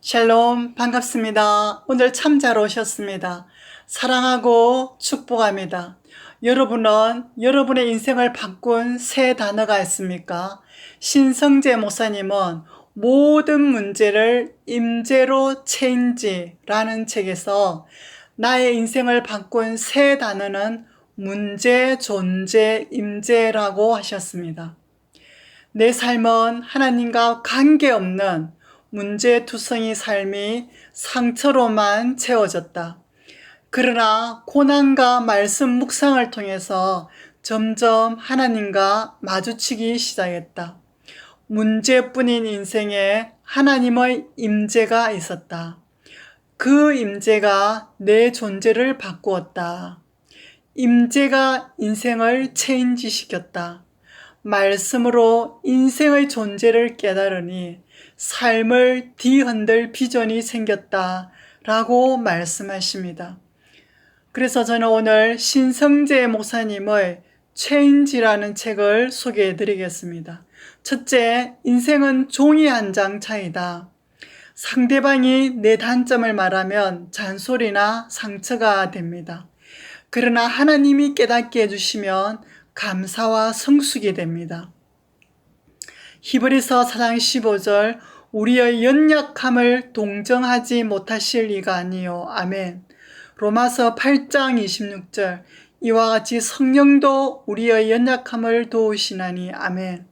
샬롬 반갑습니다. 오늘 참 잘 오셨습니다. 사랑하고 축복합니다. 여러분은 여러분의 인생을 바꾼 새 단어가 있습니까? 신성재 목사님은 모든 문제를 임재로 체인지라는 책에서 나의 인생을 바꾼 새 단어는 문제, 존재, 임재라고 하셨습니다. 내 삶은 하나님과 관계없는 문제투성이 삶이 상처로만 채워졌다. 그러나 고난과 말씀 묵상을 통해서 점점 하나님과 마주치기 시작했다. 문제뿐인 인생에 하나님의 임재가 있었다. 그 임재가 내 존재를 바꾸었다. 임재가 인생을 체인지 시켰다. 말씀으로 인생의 존재를 깨달으니 삶을 뒤흔들 비전이 생겼다. 라고 말씀하십니다. 그래서 저는 오늘 신성재 목사님의 체인지라는 책을 소개해 드리겠습니다. 첫째, 인생은 종이 한 장 차이다. 상대방이 내 단점을 말하면 잔소리나 상처가 됩니다. 그러나 하나님이 깨닫게 해주시면 감사와 성숙이 됩니다. 히브리서 4장 15절 우리의 연약함을 동정하지 못하실 이가 아니요. 아멘. 로마서 8장 26절 이와 같이 성령도 우리의 연약함을 도우시나니 아멘.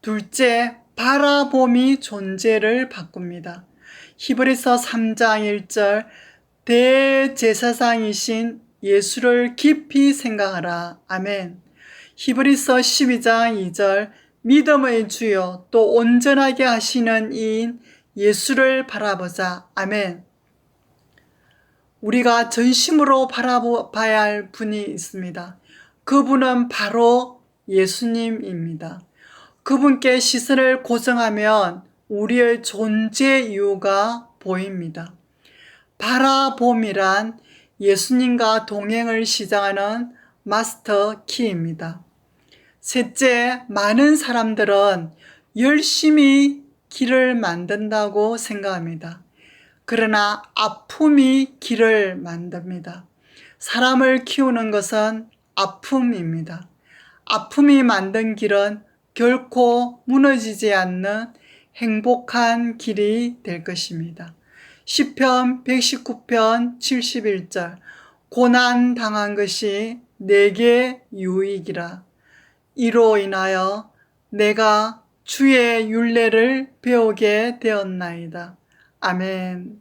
둘째, 바라봄이 존재를 바꿉니다. 히브리서 3장 1절 대제사장이신 예수를 깊이 생각하라. 아멘. 히브리서 12장 2절 믿음의 주요 또 온전하게 하시는 이인 예수를 바라보자. 아멘. 우리가 전심으로 바라봐야 할 분이 있습니다. 그분은 바로 예수님입니다. 그분께 시선을 고정하면 우리의 존재 이유가 보입니다. 바라봄이란 예수님과 동행을 시작하는 마스터 키입니다. 셋째, 많은 사람들은 열심히 길을 만든다고 생각합니다. 그러나 아픔이 길을 만듭니다. 사람을 키우는 것은 아픔입니다. 아픔이 만든 길은 결코 무너지지 않는 행복한 길이 될 것입니다. 시편 119편 71절 고난 당한 것이 내게 유익이라 이로 인하여 내가 주의 윤례를 배우게 되었나이다. 아멘.